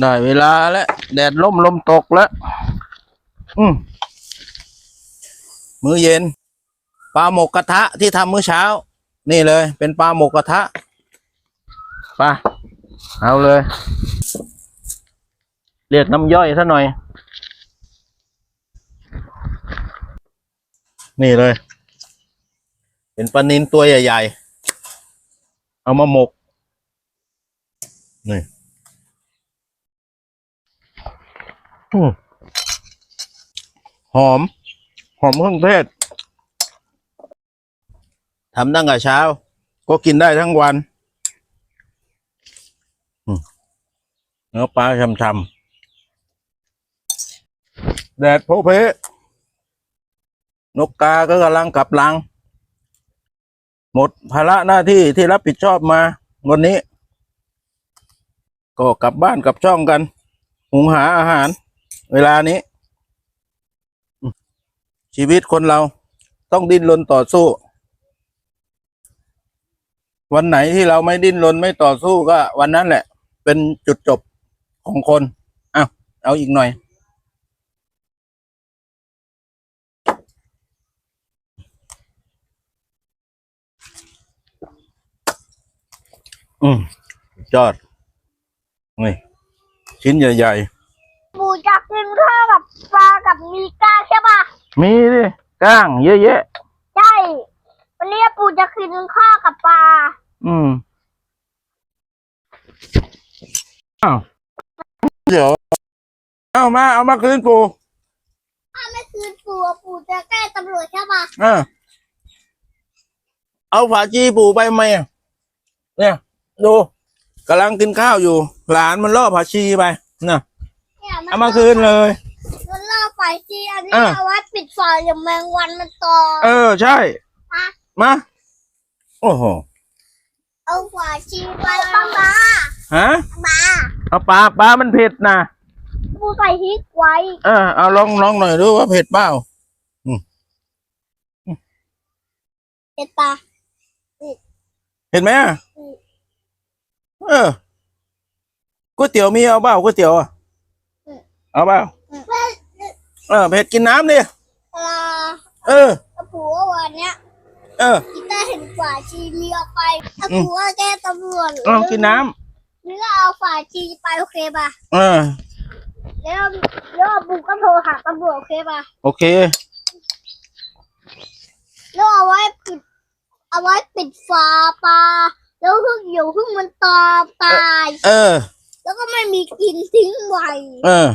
ได้เวลาแล้วแดดล่มลมตกแล้วอืมมื้อเย็นปลาหมกกระทะที่ทำมื้อเช้า นี่เลย เป็นปลาหมกกระทะไปเอาเลย เรียกน้ำย่อยซะหน่อย นี่เลย เป็นปลานินตัวใหญ่ ๆ เอามาหมกนี่อืม หอม หอมเครื่องเทศทำตั้งแต่เช้า ก็กินได้ทั้งวันเนื้อปลาช่ำๆแดดโพเพนกกาก็กำลังกลับลัง หมดภาระหน้าที่ที่รับผิดชอบมาวันนี้ ก็กลับบ้านกลับช่องกัน หุงหาอาหาร เวลานี้ ชีวิตคนเราต้องดิ้นรนต่อสู้ วันไหนที่เราไม่ดิ้นรนไม่ต่อสู้ก็ วันนั้นแหละ เป็นจุดจบของคนอ้าเอาอีกหน่อย อืมยอดนี่ชิ้นใหญ่ ปูจะกินข้าวกับปลากับมีก้าใช่ปะๆมีดิก้างเยอะแยะใช่วันนี้ปูจะกินข้าวกับปลาอืมอ้าวเดี๋ยวเอามาเอามาคืนปูถ้าไม่คืนปูปูจะแก้ตำรวจใช่ปะอ่าเอาฝาจีปูไปไหมอะเนี่ย ดูกำลังกินข้าวอยู่ หลานมันล่อผาชีไปน่ะ เนี่ยเอามาคืนเลย มันล่อไฟที่อันนี้อะ เอาไว้ปิดฝาอย่างแมงวันมันตอม เออใช่ อะ มา โอ้โห เอาฝาชีไปป้ามาฮะ มาเอาปลาปลามันเผ็ดนะ ปูใส่พริกไว้เออเอาลองลองหน่อยดูว่าเผ็ดเปล่า เห็ดปะเห็นไหมอะอืมเออก๋วยเตี๋ยวมีเอาเปล่าก๋วยเตี๋ยวอะ เอาเปล่าเพื่อนเออเผ็ดกินน้ำดิปลาเออตะปูวันเนี้ยเออกีตาร์เห็นฝาชีมีเอาไปตะอืมปูว่าแก้ตำรวจเอากินน้หรือเอาฝาชีไปโอเคปะำเออแล้วแล้วปูก็โทรหาตำรวจโอเคปะโอเคแล้วเอาไว้ปิดเอาไว้ปิดฝาปลาแล้วเพิ่งอยู่เพิ่งมันตอมตาย เออ แล้วก็ไม่มีกินทิ้งไว้เออ